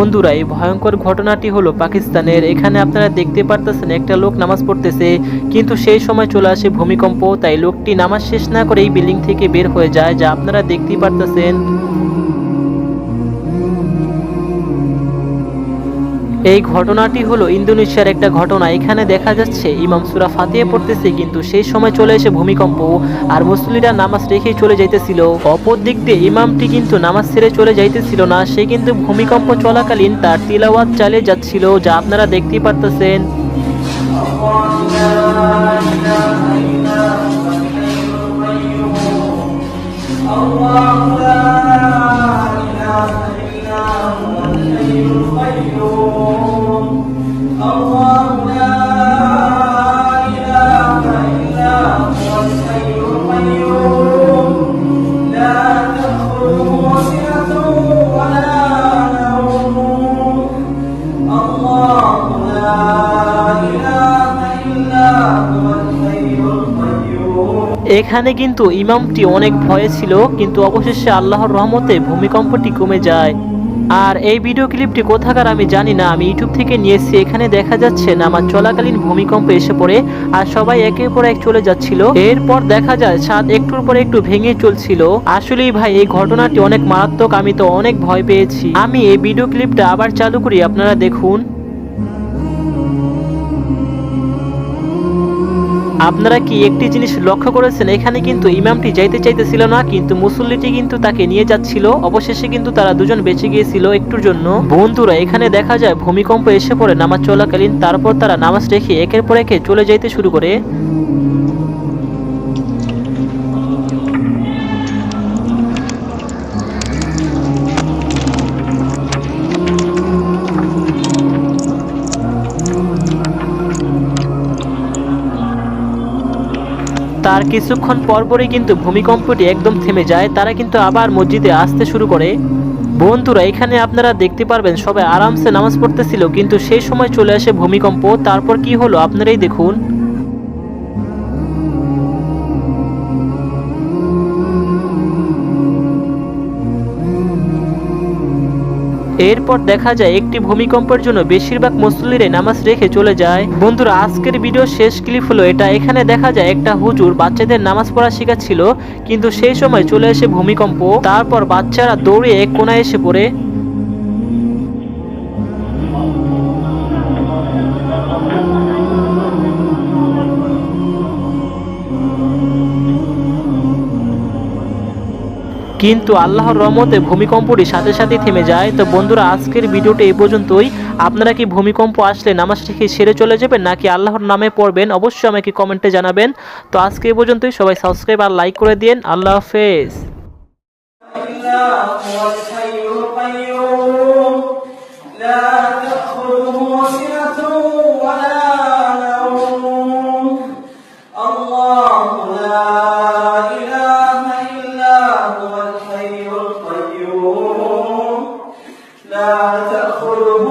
বন্ধুরা, এই ভয়ঙ্কর ঘটনাটি হলো পাকিস্তানের। এখানে আপনারা দেখতে পারতেছেন একটা লোক নামাজ পড়তেছে, কিন্তু সেই সময় চলে আসে ভূমিকম্প, তাই লোকটি নামাজ শেষ না করে এই বিল্ডিং থেকে বের হয়ে যায়, যা আপনারা দেখতেই পারতেছেন। এই ঘটনাটি হলো ইন্দোনেশিয়ার একটা ঘটনা। এখানে দেখা যাচ্ছে ইমাম সুরা ফাতিয়ে পড়তেছে, কিন্তু সেই সময় চলে এসে ভূমিকম্প আর মুসলিরা নামাজ রেখেই চলে যাইতেছিল। অপর দিক দিয়ে ইমামটি কিন্তু নামাজ ছেড়ে চলে যাইতেছিল না, সে কিন্তু ভূমিকম্প চলাকালীন তার তিলাওয়াত চালিয়ে যাচ্ছিল, যা আপনারা দেখতেই পারতেছেন। এখানে কিন্তু ইমামটি অনেক ভয়ে ছিল কিন্তু অবশেষে আল্লাহর রহমতে ভূমিকম্পটি কমে যায়। আর এই ভিডিও ক্লিপটি কোথাকার আমি জানি না, আমি ইউটিউব থেকে নিয়েছি এখানে দেখা যাচ্ছে না, আমার চলাকালীন ভূমিকম্প এসে পড়ে আর সবাই একের পর এক চলে যাচ্ছিল। এরপর দেখা যায় ছাদ একটুর পর একটু ভেঙে চলছিল। আসলেই ভাই, এই ঘটনাটি অনেক মারাত্মক, আমি তো অনেক ভয় পেয়েছি। আমি এই ভিডিও ক্লিপটা আবার চালু করি, আপনারা দেখুন। আপনারা কি একটি জিনিস লক্ষ্য করেছেন? এখানে কিন্তু ইমামটি যাইতে চাইতেছিল না, কিন্তু মুসল্লিটি কিন্তু তাকে নিয়ে যাচ্ছিল। অবশেষে কিন্তু তারা দুজন বেঁচে গিয়েছিল একটুর জন্য। বন্ধুরা, এখানে দেখা যায় ভূমিকম্প এসে পড়ে, নামাজ চলাকালীন, তারপর তারা নামাজ রেখে একের পর একে চলে যাইতে শুরু করে। তার কিছুক্ষণ পরপরই কিন্তু ভূমিকম্পটি একদম থেমে যায়, তারা কিন্তু আবার মসজিদে আসতে শুরু করে। বন্ধুরা, এখানে আপনারা দেখতে পারবেন, সবাই আরামসে নামাজ পড়তেছিল, কিন্তু সেই সময় চলে আসে ভূমিকম্প, তারপর কি হলো? আপনারাই দেখুন। এরপর দেখা যায় একটি ভূমিকম্পের জন্য বেশিরভাগ মুসল্লিরাই নামাজ রেখে চলে যায়। বন্ধুরা, আজকের ভিডিও শেষ ক্লিপ হলো এটা। এখানে দেখা যায় একটা হুজুর বাচ্চাদের নামাজ পড়া শেখাচ্ছিল, কিন্তু সেই সময় চলে এসে ভূমিকম্প, তারপর বাচ্চারা দৌড়ে এক কোনায় এসে পড়ে। কিন্তু আল্লাহর রহমতে ভূমিকম্পটি সাথে সাথে থেমে যায়। তো বন্ধুরা, আজকের ভিডিওটি এই পর্যন্তই। আপনারা কি ভূমিকম্প আসলে নামাজ কি সেরে চলে যাবেন নাকি আল্লাহর নামে পড়বেন? অবশ্যই আমাকে কমেন্টে জানাবেন। তো আজকে এই পর্যন্তই। সবাই সাবস্ক্রাইব আর লাইক করে দিন আল্লাহ হাফেজ। لا تأخذه